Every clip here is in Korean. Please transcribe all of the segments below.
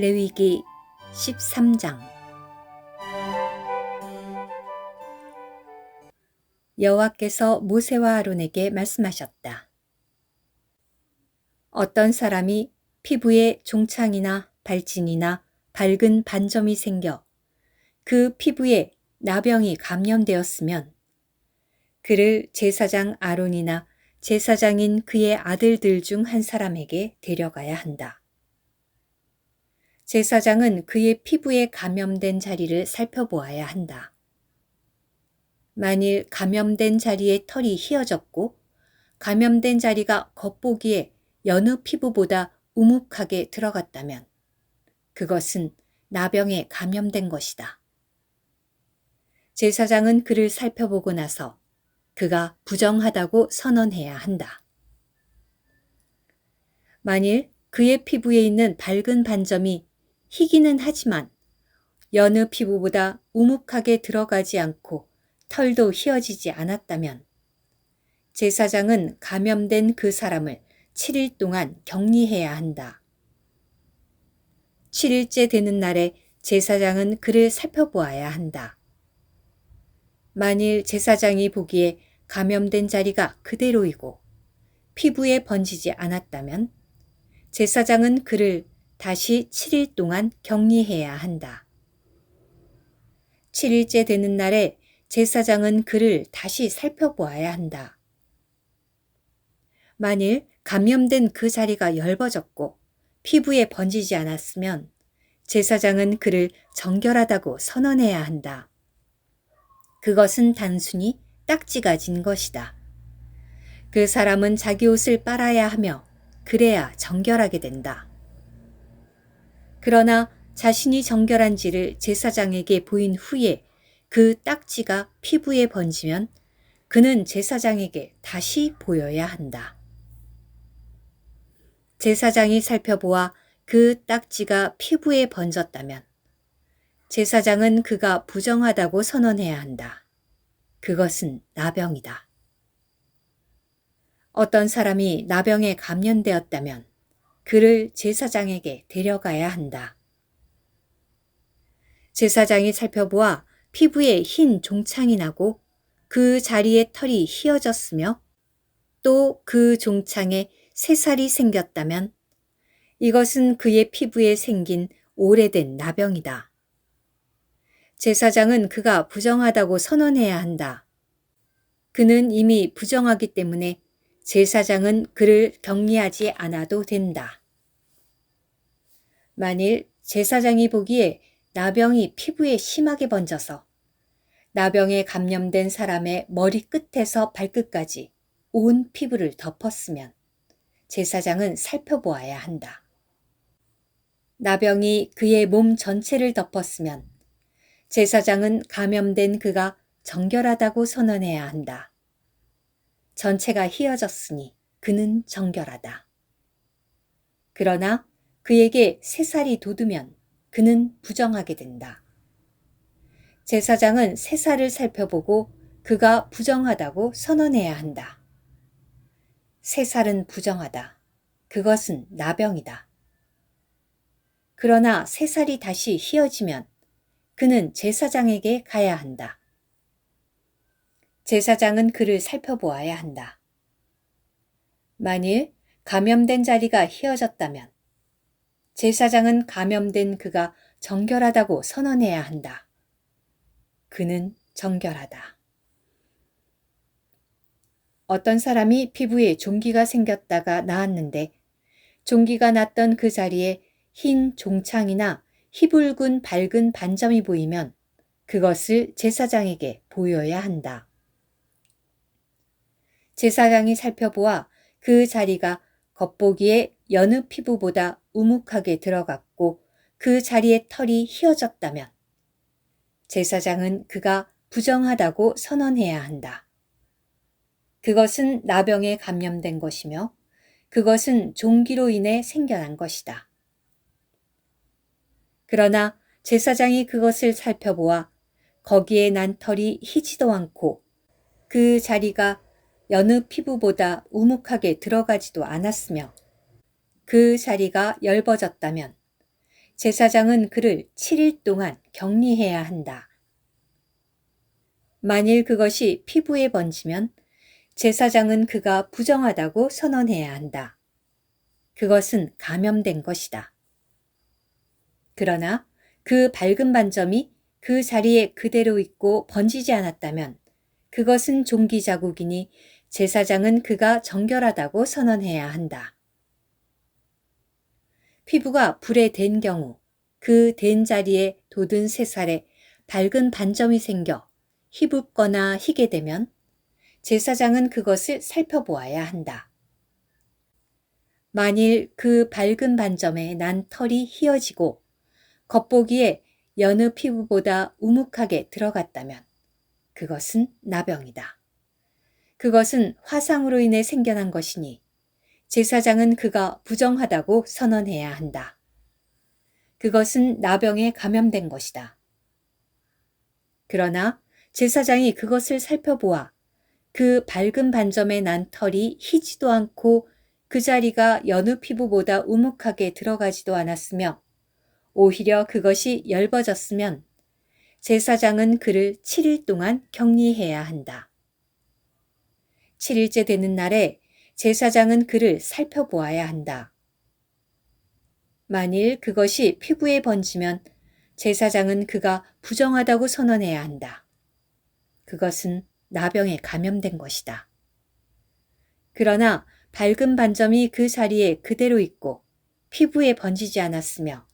레위기 13장 여호와께서 모세와 아론에게 말씀하셨다. 어떤 사람이 피부에 종창이나 발진이나 밝은 반점이 생겨 그 피부에 나병이 감염되었으면 그를 제사장 아론이나 제사장인 그의 아들들 중 한 사람에게 데려가야 한다. 제사장은 그의 피부에 감염된 자리를 살펴보아야 한다. 만일 감염된 자리에 털이 휘어졌고 감염된 자리가 겉보기에 여느 피부보다 우묵하게 들어갔다면 그것은 나병에 감염된 것이다. 제사장은 그를 살펴보고 나서 그가 부정하다고 선언해야 한다. 만일 그의 피부에 있는 밝은 반점이 희기는 하지만 여느 피부보다 우묵하게 들어가지 않고 털도 휘어지지 않았다면 제사장은 감염된 그 사람을 7일 동안 격리해야 한다. 7일째 되는 날에 제사장은 그를 살펴보아야 한다. 만일 제사장이 보기에 감염된 자리가 그대로이고 피부에 번지지 않았다면 제사장은 그를 다시 7일 동안 격리해야 한다. 7일째 되는 날에 제사장은 그를 다시 살펴보아야 한다. 만일 감염된 그 자리가 엷어졌고 피부에 번지지 않았으면 제사장은 그를 정결하다고 선언해야 한다. 그것은 단순히 딱지가 진 것이다. 그 사람은 자기 옷을 빨아야 하며 그래야 정결하게 된다. 그러나 자신이 정결한지를 제사장에게 보인 후에 그 딱지가 피부에 번지면 그는 제사장에게 다시 보여야 한다. 제사장이 살펴보아 그 딱지가 피부에 번졌다면 제사장은 그가 부정하다고 선언해야 한다. 그것은 나병이다. 어떤 사람이 나병에 감염되었다면 그를 제사장에게 데려가야 한다. 제사장이 살펴보아 피부에 흰 종창이 나고 그 자리에 털이 휘어졌으며 또 그 종창에 새살이 생겼다면 이것은 그의 피부에 생긴 오래된 나병이다. 제사장은 그가 부정하다고 선언해야 한다. 그는 이미 부정하기 때문에 제사장은 그를 격리하지 않아도 된다. 만일 제사장이 보기에 나병이 피부에 심하게 번져서 나병에 감염된 사람의 머리 끝에서 발끝까지 온 피부를 덮었으면 제사장은 살펴보아야 한다. 나병이 그의 몸 전체를 덮었으면 제사장은 감염된 그가 정결하다고 선언해야 한다. 전체가 휘어졌으니 그는 정결하다. 그러나 그에게 새살이 돋으면 그는 부정하게 된다. 제사장은 새살을 살펴보고 그가 부정하다고 선언해야 한다. 새살은 부정하다. 그것은 나병이다. 그러나 새살이 다시 휘어지면 그는 제사장에게 가야 한다. 제사장은 그를 살펴보아야 한다. 만일 감염된 자리가 휘어졌다면 제사장은 감염된 그가 정결하다고 선언해야 한다. 그는 정결하다. 어떤 사람이 피부에 종기가 생겼다가 나았는데 종기가 났던 그 자리에 흰 종창이나 희붉은 밝은 반점이 보이면 그것을 제사장에게 보여야 한다. 제사장이 살펴보아 그 자리가 겉보기에 여느 피부보다 우묵하게 들어갔고 그 자리에 털이 휘어졌다면 제사장은 그가 부정하다고 선언해야 한다. 그것은 나병에 감염된 것이며 그것은 종기로 인해 생겨난 것이다. 그러나 제사장이 그것을 살펴보아 거기에 난 털이 희지도 않고 그 자리가 여느 피부보다 우묵하게 들어가지도 않았으며 그 자리가 엷어졌다면 제사장은 그를 7일 동안 격리해야 한다. 만일 그것이 피부에 번지면 제사장은 그가 부정하다고 선언해야 한다. 그것은 감염된 것이다. 그러나 그 밝은 반점이 그 자리에 그대로 있고 번지지 않았다면 그것은 종기 자국이니 제사장은 그가 정결하다고 선언해야 한다. 피부가 불에 댄 경우 그댄 자리에 돋은 새살에 밝은 반점이 생겨 희붓거나 희게 되면 제사장은 그것을 살펴보아야 한다. 만일 그 밝은 반점에 난 털이 휘어지고 겉보기에 여느 피부보다 우묵하게 들어갔다면 그것은 나병이다. 그것은 화상으로 인해 생겨난 것이니 제사장은 그가 부정하다고 선언해야 한다. 그것은 나병에 감염된 것이다. 그러나 제사장이 그것을 살펴보아 그 밝은 반점에 난 털이 희지도 않고 그 자리가 여느 피부보다 우묵하게 들어가지도 않았으며 오히려 그것이 엷어졌으면 제사장은 그를 7일 동안 격리해야 한다. 7일째 되는 날에 제사장은 그를 살펴보아야 한다. 만일 그것이 피부에 번지면 제사장은 그가 부정하다고 선언해야 한다. 그것은 나병에 감염된 것이다. 그러나 밝은 반점이 그 자리에 그대로 있고 피부에 번지지 않았으며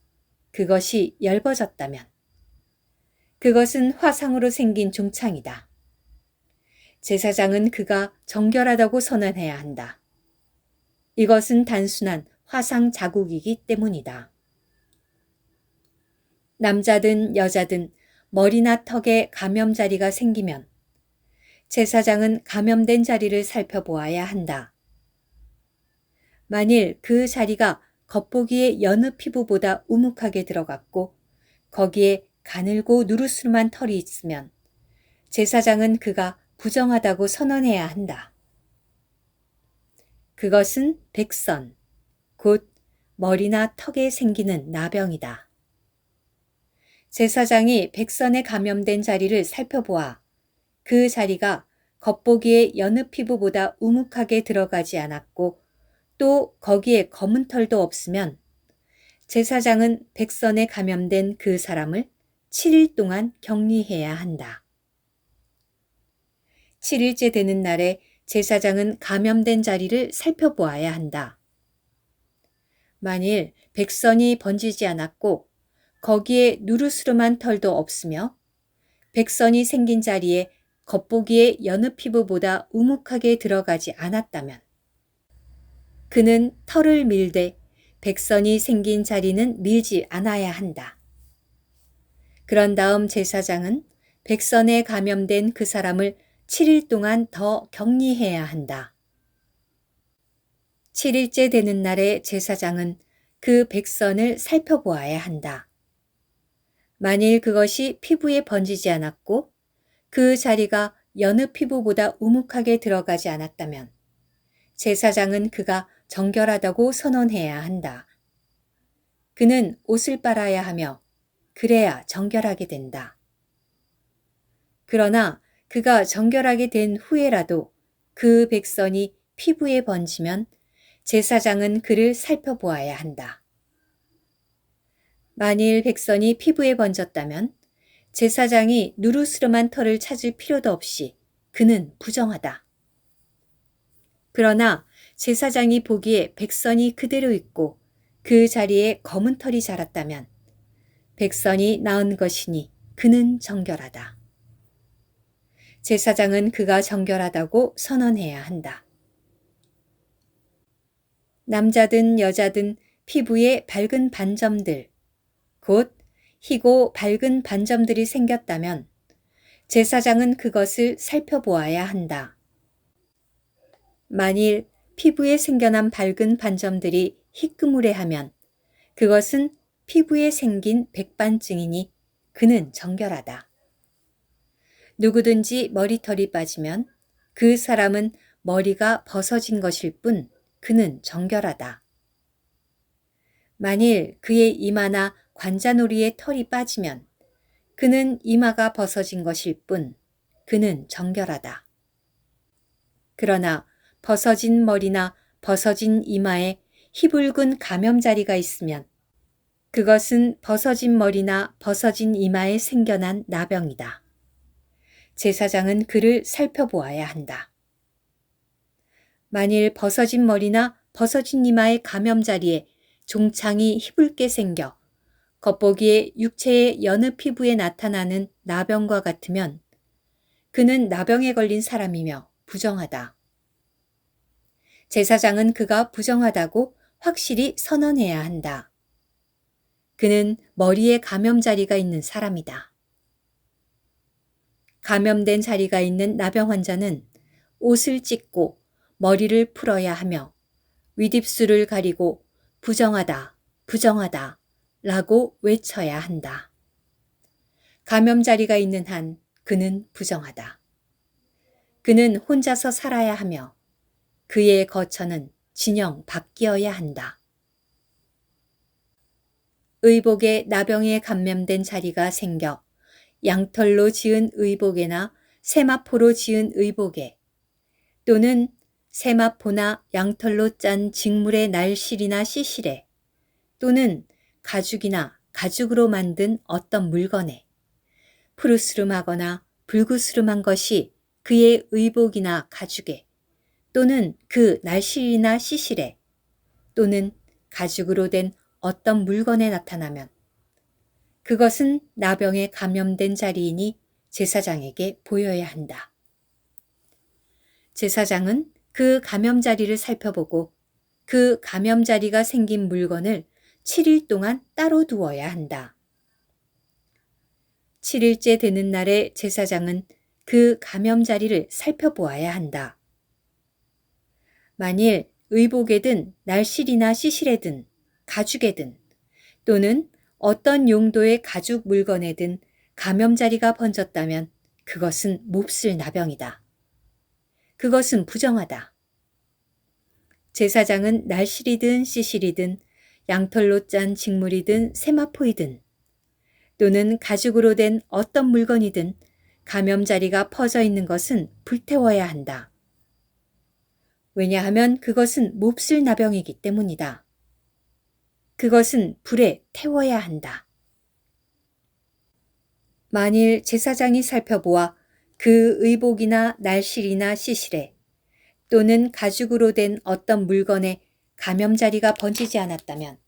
그것이 엷어졌다면 그것은 화상으로 생긴 종창이다. 제사장은 그가 정결하다고 선언해야 한다. 이것은 단순한 화상 자국이기 때문이다. 남자든 여자든 머리나 턱에 감염 자리가 생기면 제사장은 감염된 자리를 살펴보아야 한다. 만일 그 자리가 겉보기에 여느 피부보다 우묵하게 들어갔고 거기에 가늘고 누르스름한 털이 있으면 제사장은 그가 부정하다고 선언해야 한다. 그것은 백선, 곧 머리나 턱에 생기는 나병이다. 제사장이 백선에 감염된 자리를 살펴보아 그 자리가 겉보기에 여느 피부보다 우묵하게 들어가지 않았고 또 거기에 검은 털도 없으면 제사장은 백선에 감염된 그 사람을 7일 동안 격리해야 한다. 7일째 되는 날에 제사장은 감염된 자리를 살펴보아야 한다. 만일 백선이 번지지 않았고 거기에 누르스름한 털도 없으며 백선이 생긴 자리에 겉보기에 여느 피부보다 우묵하게 들어가지 않았다면 그는 털을 밀되 백선이 생긴 자리는 밀지 않아야 한다. 그런 다음 제사장은 백선에 감염된 그 사람을 7일 동안 더 격리해야 한다. 7일째 되는 날에 제사장은 그 백선을 살펴보아야 한다. 만일 그것이 피부에 번지지 않았고 그 자리가 여느 피부보다 우묵하게 들어가지 않았다면 제사장은 그가 정결하다고 선언해야 한다. 그는 옷을 빨아야 하며 그래야 정결하게 된다. 그러나 그가 정결하게 된 후에라도 그 백선이 피부에 번지면 제사장은 그를 살펴보아야 한다. 만일 백선이 피부에 번졌다면 제사장이 누르스름한 털을 찾을 필요도 없이 그는 부정하다. 그러나 제사장이 보기에 백선이 그대로 있고 그 자리에 검은 털이 자랐다면 백선이 나은 것이니 그는 정결하다. 제사장은 그가 정결하다고 선언해야 한다. 남자든 여자든 피부에 밝은 반점들, 곧 희고 밝은 반점들이 생겼다면 제사장은 그것을 살펴보아야 한다. 만일 피부에 생겨난 밝은 반점들이 희끄무레하면 그것은 피부에 생긴 백반증이니 그는 정결하다. 누구든지 머리털이 빠지면 그 사람은 머리가 벗어진 것일 뿐 그는 정결하다. 만일 그의 이마나 관자놀이의 털이 빠지면 그는 이마가 벗어진 것일 뿐 그는 정결하다. 그러나 벗어진 머리나 벗어진 이마에 희붉은 감염자리가 있으면 그것은 벗어진 머리나 벗어진 이마에 생겨난 나병이다. 제사장은 그를 살펴보아야 한다. 만일 벗어진 머리나 벗어진 이마의 감염 자리에 종창이 희붉게 생겨 겉보기에 육체의 여느 피부에 나타나는 나병과 같으면 그는 나병에 걸린 사람이며 부정하다. 제사장은 그가 부정하다고 확실히 선언해야 한다. 그는 머리에 감염 자리가 있는 사람이다. 감염된 자리가 있는 나병 환자는 옷을 찢고 머리를 풀어야 하며 윗입술을 가리고 부정하다, 부정하다 라고 외쳐야 한다. 감염 자리가 있는 한 그는 부정하다. 그는 혼자서 살아야 하며 그의 거처는 진영 바뀌어야 한다. 의복에 나병에 감염된 자리가 생겨 양털로 지은 의복에나 세마포로 지은 의복에 또는 세마포나 양털로 짠 직물의 날실이나 시실에 또는 가죽이나 가죽으로 만든 어떤 물건에 푸르스름하거나 불구스름한 것이 그의 의복이나 가죽에 또는 그 날실이나 시실에 또는 가죽으로 된 어떤 물건에 나타나면 그것은 나병에 감염된 자리이니 제사장에게 보여야 한다. 제사장은 그 감염자리를 살펴보고 그 감염자리가 생긴 물건을 7일 동안 따로 두어야 한다. 7일째 되는 날에 제사장은 그 감염자리를 살펴보아야 한다. 만일 의복에든 날실이나 시실에든 가죽에든 또는 어떤 용도의 가죽 물건에든 감염자리가 번졌다면 그것은 몹쓸 나병이다. 그것은 부정하다. 제사장은 날실이든 시실이든 양털로 짠 직물이든 세마포이든 또는 가죽으로 된 어떤 물건이든 감염자리가 퍼져 있는 것은 불태워야 한다. 왜냐하면 그것은 몹쓸 나병이기 때문이다. 그것은 불에 태워야 한다. 만일 제사장이 살펴보아 그 의복이나 날실이나 시실에 또는 가죽으로 된 어떤 물건에 감염자리가 번지지 않았다면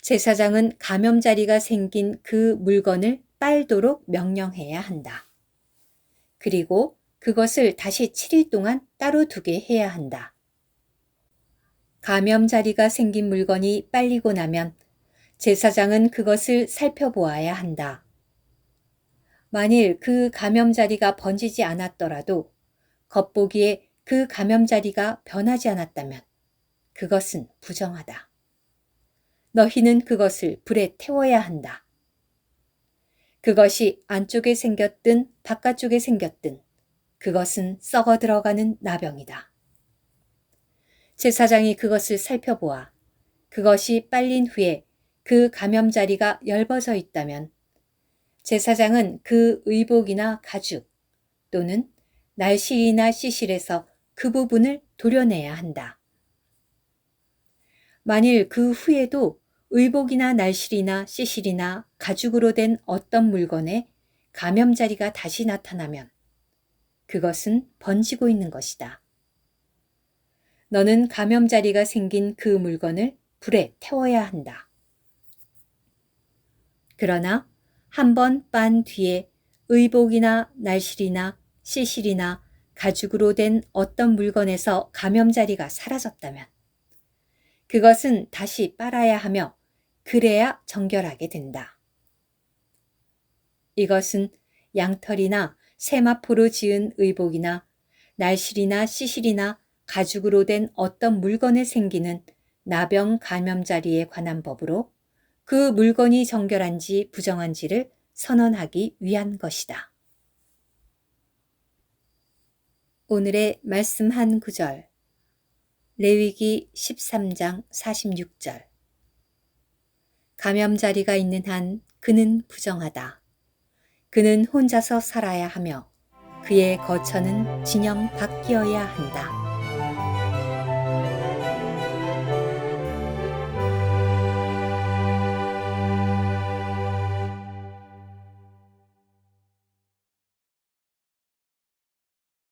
제사장은 감염자리가 생긴 그 물건을 빨도록 명령해야 한다. 그리고 그것을 다시 7일 동안 따로 두게 해야 한다. 감염 자리가 생긴 물건이 빨리고 나면 제사장은 그것을 살펴보아야 한다. 만일 그 감염 자리가 번지지 않았더라도 겉보기에 그 감염 자리가 변하지 않았다면 그것은 부정하다. 너희는 그것을 불에 태워야 한다. 그것이 안쪽에 생겼든 바깥쪽에 생겼든 그것은 썩어 들어가는 나병이다. 제사장이 그것을 살펴보아 그것이 빨린 후에 그 감염 자리가 엷어져 있다면 제사장은 그 의복이나 가죽 또는 날실이나 시실에서 그 부분을 도려내야 한다. 만일 그 후에도 의복이나 날실이나 시실이나 가죽으로 된 어떤 물건에 감염자리가 다시 나타나면 그것은 번지고 있는 것이다. 너는 감염자리가 생긴 그 물건을 불에 태워야 한다. 그러나 한 번 빤 뒤에 의복이나 날실이나 시실이나 가죽으로 된 어떤 물건에서 감염자리가 사라졌다면 그것은 다시 빨아야 하며 그래야 정결하게 된다. 이것은 양털이나 세마포로 지은 의복이나 날실이나 시실이나 가죽으로 된 어떤 물건에 생기는 나병 감염자리에 관한 법으로 그 물건이 정결한지 부정한지를 선언하기 위한 것이다. 오늘의 말씀 한 구절 레위기 13장 46절 감염 자리가 있는 한 그는 부정하다. 그는 혼자서 살아야 하며 그의 거처는 진영 밖이어야 한다.